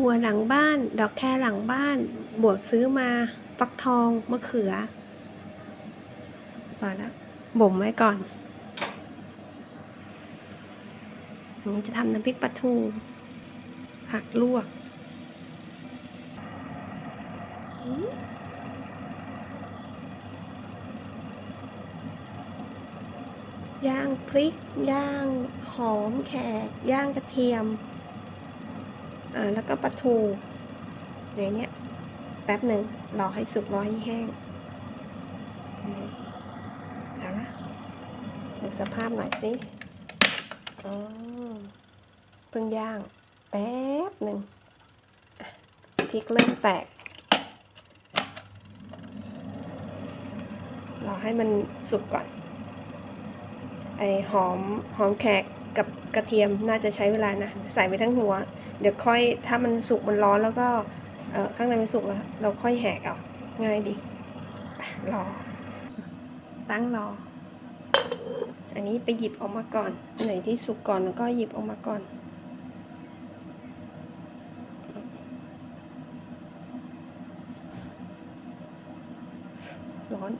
ถั่วหลังบ้าน ดอกแครหลังบ้าน บวกซื้อมาฟักทอง มะเขือพอแล้วบ่มไว้ก่อนอันนี้จะทำน้ำพริกปลาทู ผักลวก ย่างพริก ย่างหอมแขก ย่างกระเทียม อ่าแล้วก็ปลาทูในเนี้ยแป๊บหนึ่งรอให้สุกรอให้แห้งเอาละดูสภาพหน่อยสิอ๋อเพิ่งย่าง แป๊บหนึ่งอะพริกเริ่มแตก รอให้มันสุกก่อน ไอหอมหอมแขกกับกระเทียมน่าจะใช้เวลานะ ใส่ไปทั้งหัว เดี๋ยวค่อยถ้ามันสุกมันร้อนแล้วก็เออข้างในมันสุกแล้ว เราค่อยแหกเอาง่ายดีรอ ตั้งรอ อันนี้ไปหยิบออกมาก่อนอันไหนที่สุกก่อนแล้วก็หยิบออกมาก่อนร้อน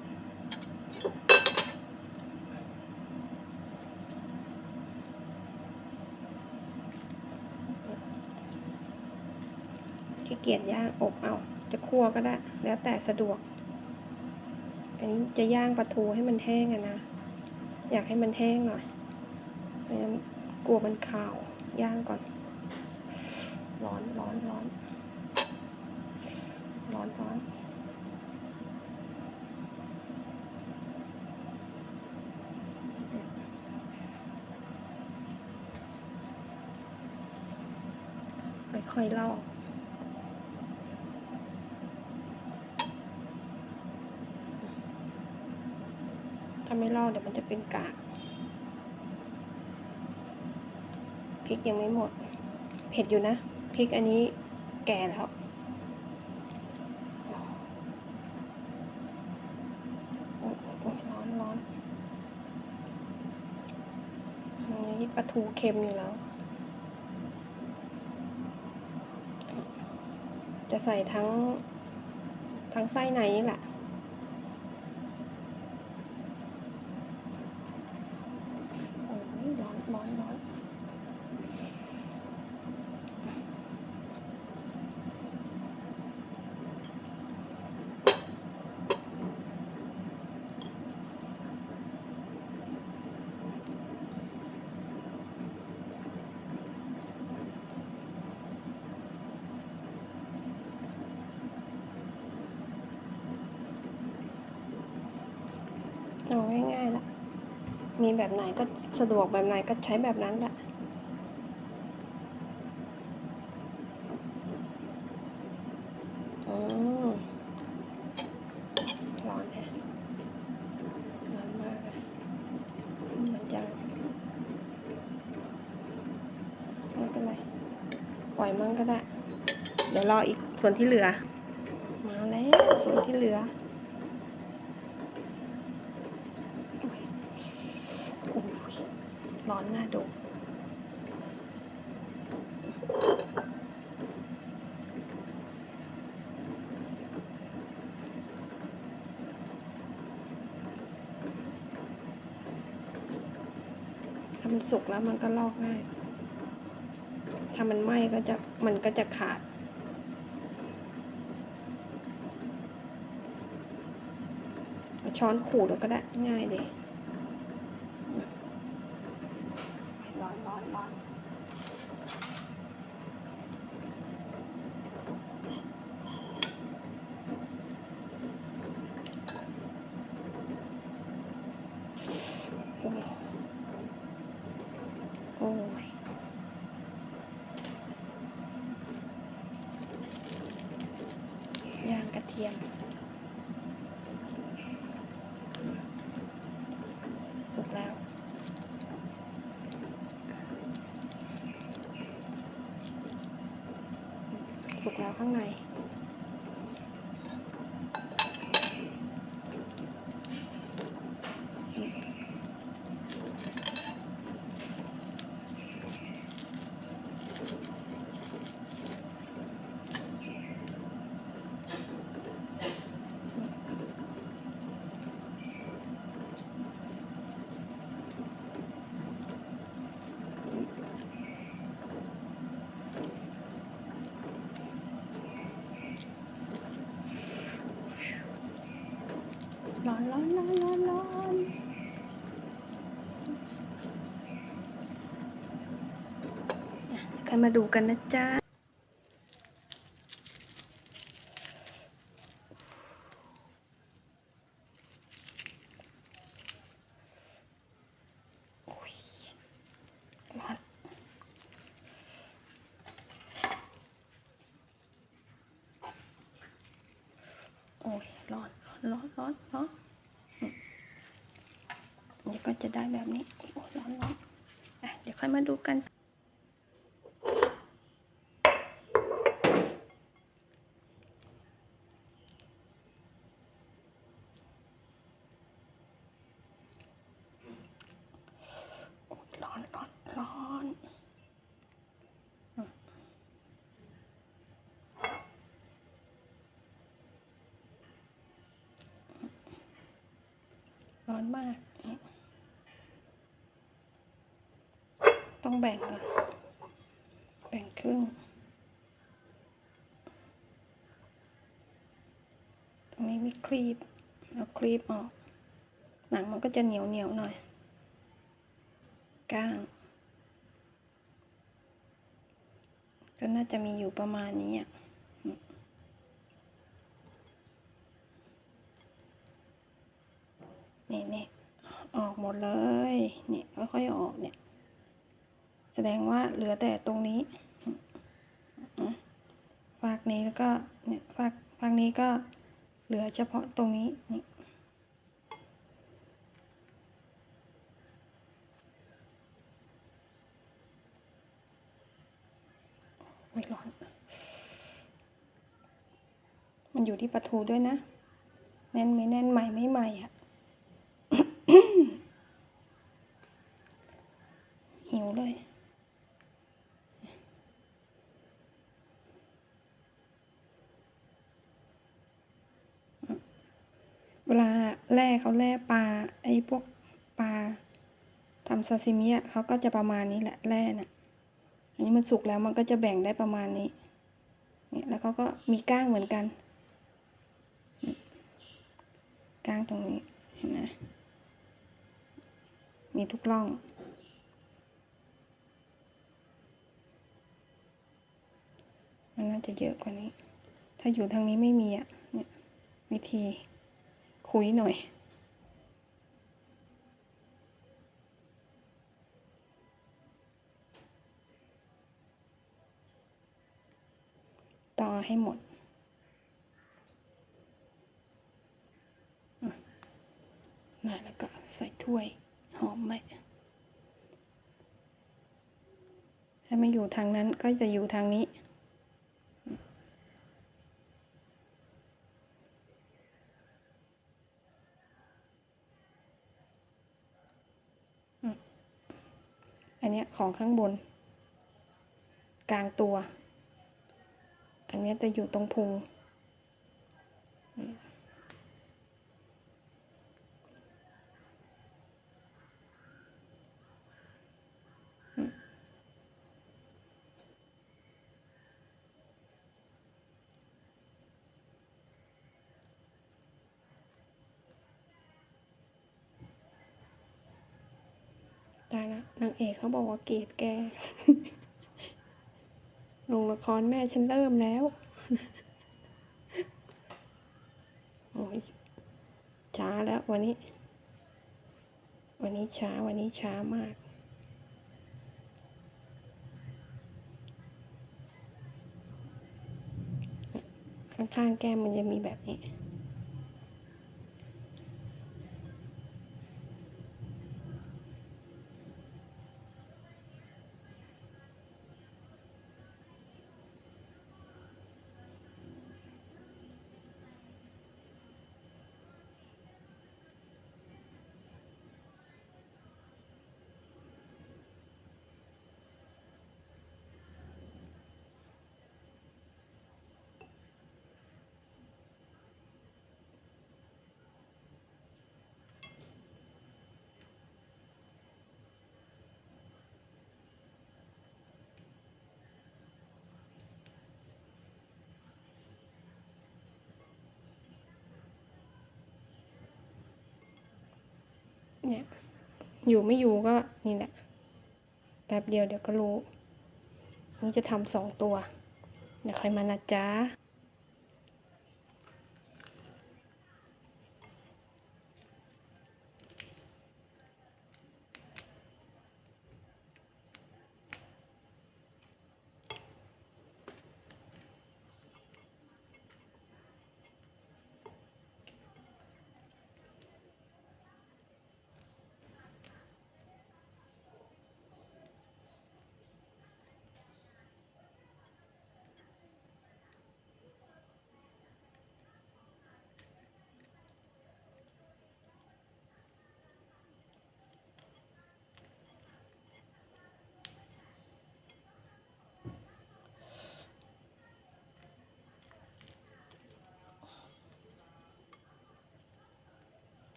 ขี้ เกียจย่างอบเอา จะคั่วก็ได้ แล้วแต่สะดวก อันนี้จะย่างปลาทูให้มันแห้งอะนะ อยากให้มันแห้งหน่อยไม่งั้นกลัวมันขาว ย่างก่อน ร้อนร้อนร้อน ร้อนร้อนค่อยๆลอก ถ้าไม่ลอก เดี๋ยวมันจะเป็นกากพริกยังไม่หมด เผ็ดอยู่นะพริกอันนี้แก่แล้วร้อนร้อนอันนี้ปลาทูเค็มอยู่แล้ว จะใส่ทั้งทั้งไส้ในนี่แหละ โอ้ยร้อนร้อนร้อนเอาง่ายๆละ มี แบบไหนก็สะดวกแบบไหนก็ใช้แบบนั้นแหละอืมร้อนแฮะร้อนมากเลยมันจะไม่เป็นไร ปล่อยมันก็ได้ เดี๋ยวรออีกส่วนที่เหลือ มาแล้วส่วนที่เหลือ โอ้ยร้อ นหน้าดู ถ้ามันสุกแล้วมันก็ลอกง่าย ถ้ามันไหม้ก็จะมันก็จะขาดช้อนขูดแล้วก็ได้ง่ายดีร้อนร้อนร้อนโอ้ยโอ้ยย่างกระเทียม สุกแล้ว สุกแล้วข้างใน ใครมาดูกันนะจ๊ะ อยมาดูกัน ร้อนร้อนร้อนร้อนมากนี่ ต้องแบ่งก่อน แบ่งครึ่ง ตรงนี้มีครีบเอาครีบออก หนังมันก็จะเหนียวเหนียวหน่อย ก้าง ก็น่าจะมีอยู่ประมาณนี้อะนี่นี่ออกหมดเลย เนี่ยค่อยๆออกเนี่ย แสดงว่าเหลือแต่ตรงนี้ฝากนี้แล้วก็เนี่ยฝากฝากนี้ก็เหลือเฉพาะตรงนี้นี่ไม่ร้อน มันอยู่ที่ปลาทูด้วยนะ แน่นไม่แน่นใหม่ไม่ใหม่อะ หิวเลย เวลาแล่เขาแล่ปลาไอ้พวกปลาทำซาซิมิอะเขาก็จะประมาณนี้แหละแล่น่ะ อันนี้มันสุกแล้วมันก็จะแบ่งได้ประมาณนี้เนี่ยแล้วเขาก็มีก้างเหมือนกัน ก้างตรงนี้เห็นไหมมีทุกร่องมันน่าจะเยอะกว่านี้ ถ้าอยู่ทางนี้ไม่มีอะ เนี่ย วิธี คุยหน่อย ต่อให้หมดมน่ะแล้วก็ใส่ถ้วย หอมไหมถ้าไม่อยู่ทางนั้นก็จะอยู่ทางนี้ อืม อันนี้ของข้างบน กลางตัว อันนี้จะอยู่ตรงพุงอืมอืมตายละนาง เอกเขาบอกว่าเกลียดแก ลงละครแม่ฉันเริ่มแล้ว โอ้ยช้าแล้ววันนี้ วันนี้ช้าวันนี้ช้ามากข้างๆแก้มมันจะมีแบบนี้ เนี่ย อยู่ไม่อยู่ก็นี่แหละแป๊บเดียวเดี๋ยวก็รู้ นี่จะทำสองตัว เดี๋ยวค่อยมานะจ๊ะ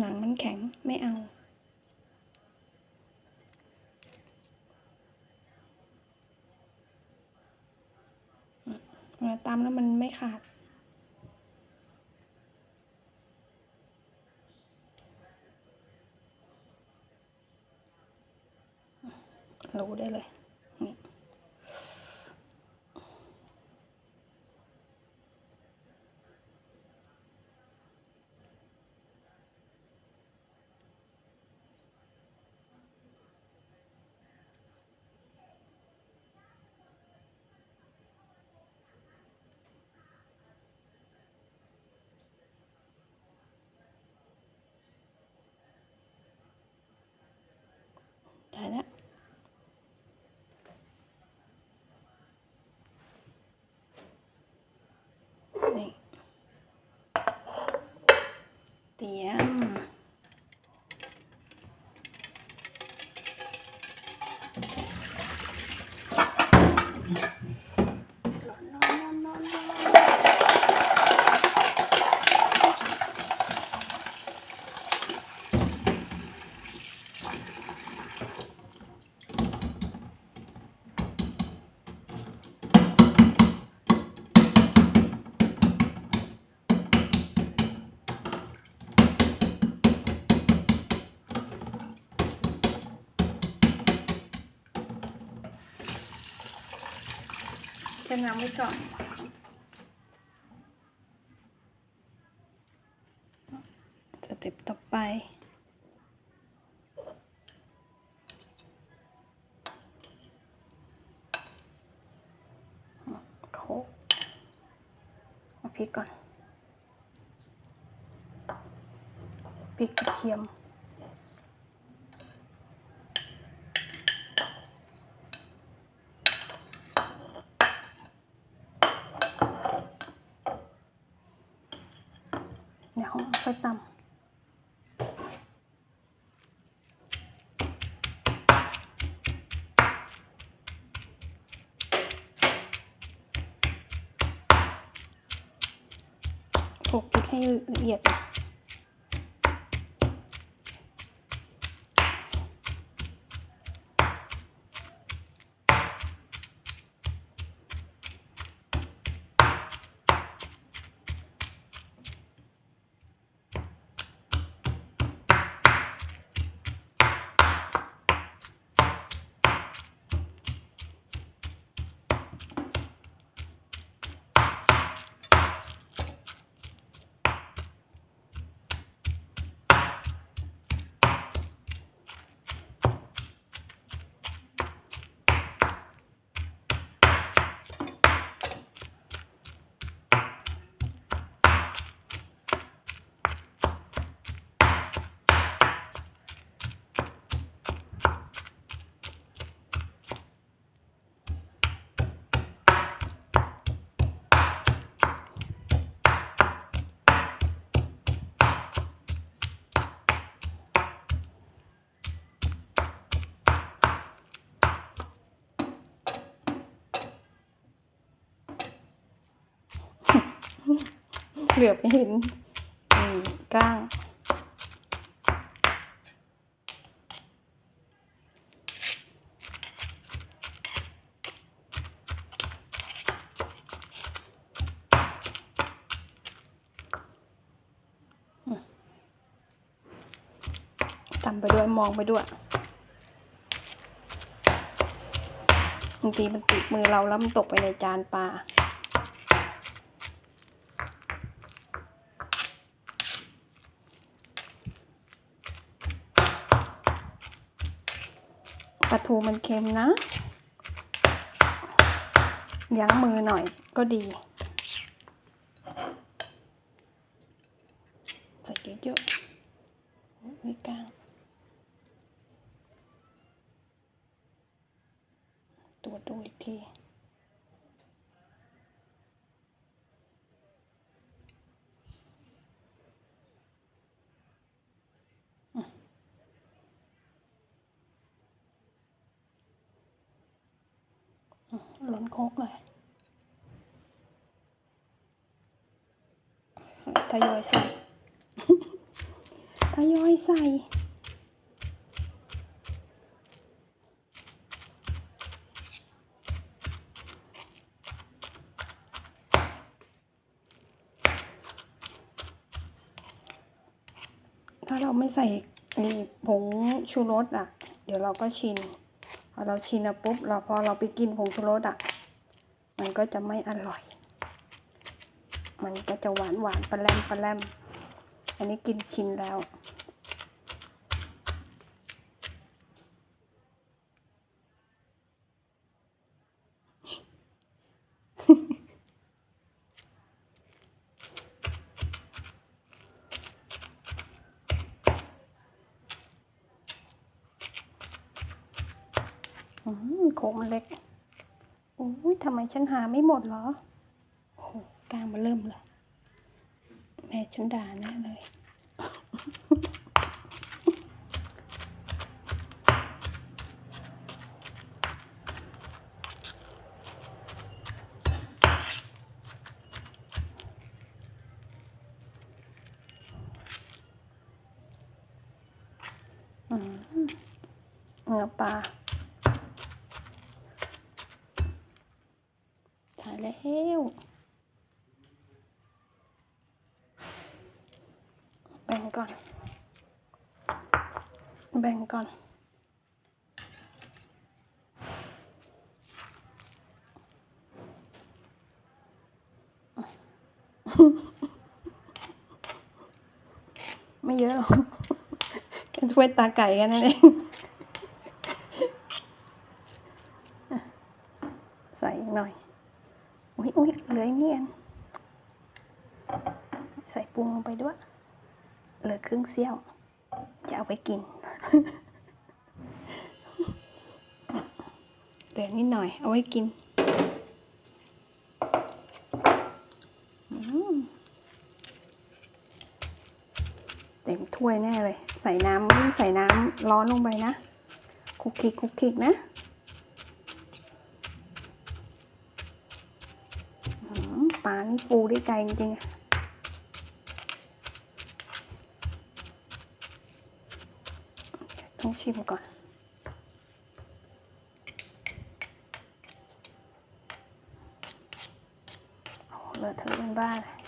หนังมันแข็งไม่เอาเวลาตำแล้วมันไม่ขาด รู้ได้เลย นี่ ได้แล้ว นี่ เแช่น้ำไว้ก่อนสเต็ปต่อไปโคกเอาพริกก่อนพริกกระเทียม เดี๋ยวค่อยตำ โขลกพ ลือบไม่เห็นนี่ก้างตำไปด้วยมองไปด้วยบางทีมันติดมือเราแล้วมันตกไปในจานปลา ทูมันเค็มนะยั้งมือหน่อยก็ดี ใส่เยอะๆไม่กลาง ตัวดูอีกที อืมอืมล้นโคกเลย ทยอยใส่ ทยอยใส่ ถ้าเราไม่ใส่นี่ผงชูรสอะ เดี๋ยวเราก็ชิน พอเราชินแล้วปุ๊บ เราพอเราไปกินผงชูรสอะ มันก็จะไม่อร่อย มันก็จะหวานหวานปลาแรมปลาแรมอันนี้กินชินแล้วอืมโคงเล็ก โอ้ยทำไมฉันหาไม่หมดเหรอ กลางมาเริ่มเลยแม่ฉันด่าแน่เลยอืมเนื้อปลา ถ่ายแล้วแบ่งก่อน แบ่ง ก่อน ไม่เยอะหรอกเป็นถ้วยตาไก่กันนั่นเองใส่หน่อย อุ้ยอุ้ยเหลืออีกนี่อันใส่ปรุงลงไปด้วย เหลือครึ่งเสี้ยว จะเอาไปกิน เหลือนิดหน่อย เอาไว้กินเต็มถ้วยแน่เลย ใส่น้ำใส่น้ำร้อนลงไปนะคลุกคลิกคลุกคลิกนะปลานี่ฟูได้ใจจริงๆอะ ต้องชิมก่อนโอ้โหเลอะเทอะเป็นบ้านลย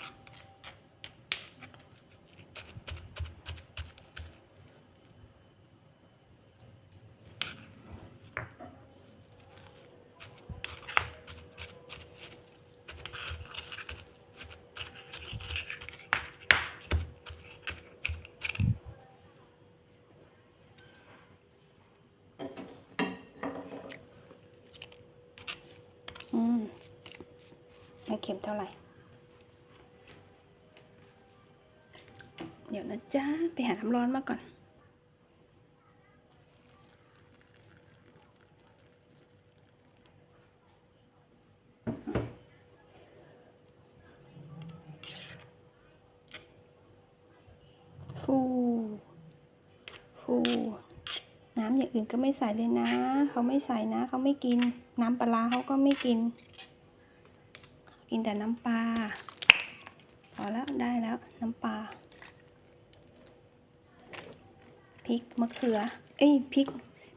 อืมไม่ เค็มเท่าไหร่ เดี๋ยวนะจ๊ะ ไปหาน้ำร้อนมาก่อน ฟูฟูน้ำอย่างอื่นก็ไม่ใส่เลยนะ เขาไม่ใส่นะ เขาไม่กิน น้ำปลาร้าเขาก็ไม่กิน กินแต่น้ำปลาพอแล้วได้แล้วน้ำปลาพริกมะเขือ เอ้ยพริก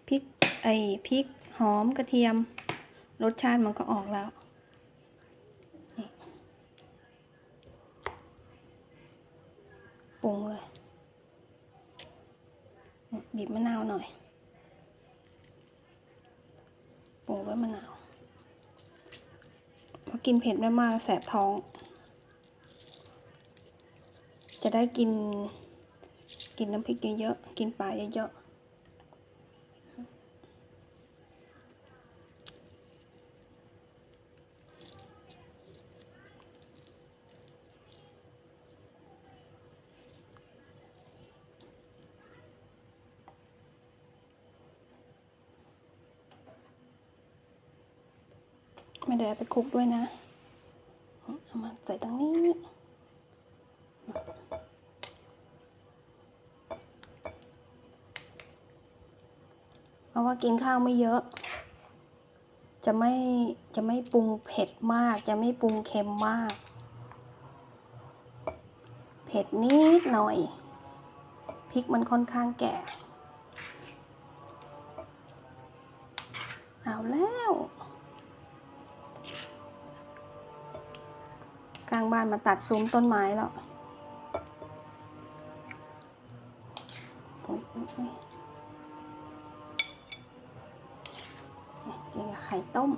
พริกไอ้พริกหอมกระเทียม รสชาติมันก็ออกแล้วปรุงเลยบีบมะนาวหน่อยปรุงด้วยมะนาว เพราะกินเผ็ดมากแสบท้อง จะได้กิน กินน้ำพริกเยอะๆกินปลาเยอะๆ ไม่ได้เอาไปคลุกด้วยนะเอามาใส่ตรงนี้ เพราะว่ากินข้าวไม่เยอะ จะไม่จะไม่ปรุงเผ็ดมาก จะไม่ปรุงเค็มมาก เผ็ดนิดหน่อย พริกมันค่อนข้างแก่ บ้านมาตัดซุ้มต้นไม้แล้วโอ๊ยโอ๊ยโอ๊ยกินกับไข่ต้ม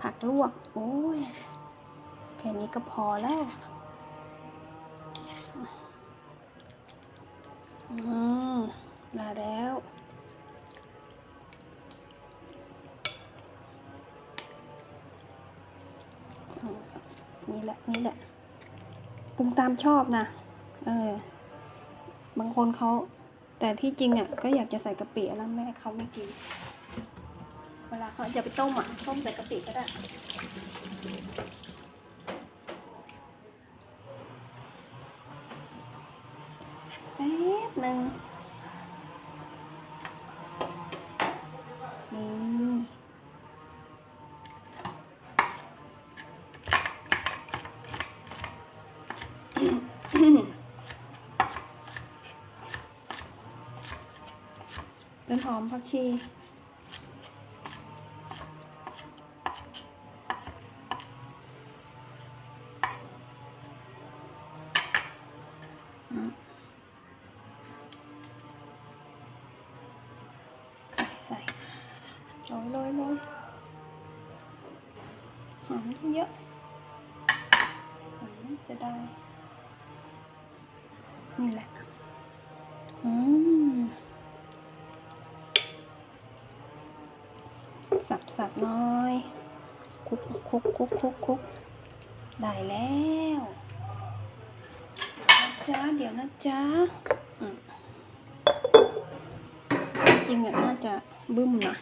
ผักลวก โอ้ย แค่นี้ก็พอแล้ว อืมมาแล้ว นี่แหละปรุงตามชอบนะเออบางคนเขาแต่ที่จริงอะก็อยากจะใส่กะปิแล้วแม่เขาไม่กิน เวลาเขาจะไปต้มอะต้มใส่กะปิก็ได้ ต้นหอมผักชี สับสับน้อยคลุกคลุกคลุกคลุกคลุกได้แล้วนะจ้าเดี๋ยวนะจ๊ะจริงๆอะน่าจะบึ้มหนะ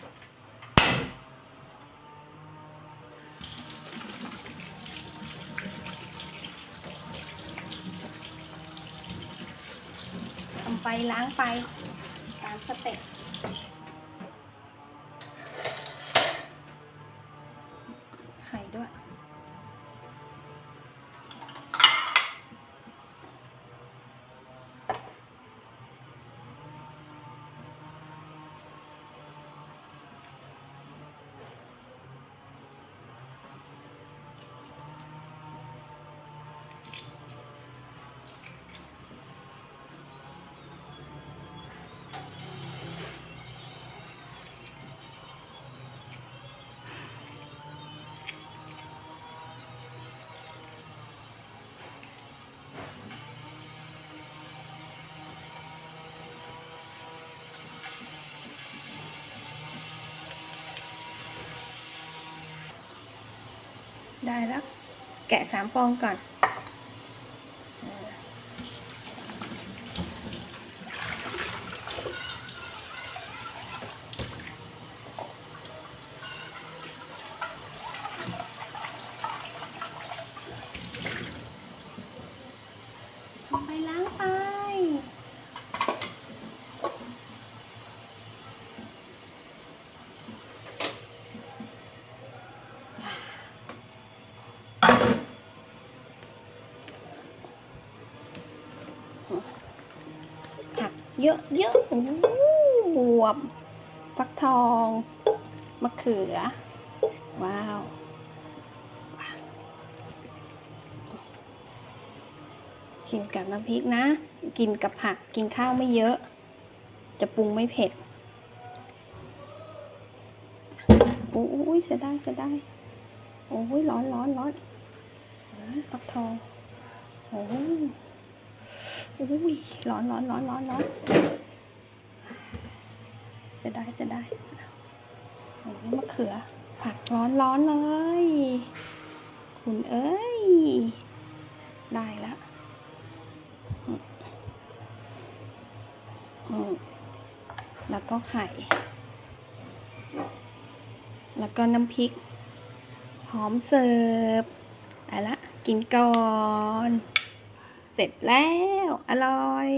ทำไปล้างไปตามสเต็ป ได้แล้ว แกะสามฟองก่อนะเขือว้าวว้าว กินกับน้ำพริกนะ กินกับผักกินข้าวไม่เยอะ จะปรุงไม่เผ็ดโอ้ยเสียดายเสียดายโอ้ยร้อนร้อนร้อนฟักทองโอ้ยโอ้ยร้อนร้อนร้อนร้อนร้อนเสียดายเสียดาย โอ้ยมะเขือ ผักร้อนร้อนเลย คุณเอ้ย ได้ละแล้วก็ไข่ แล้วก็น้ำพริก พร้อมเสิร์ฟเอาละ กินก่อน เสร็จแล้ว อร่อย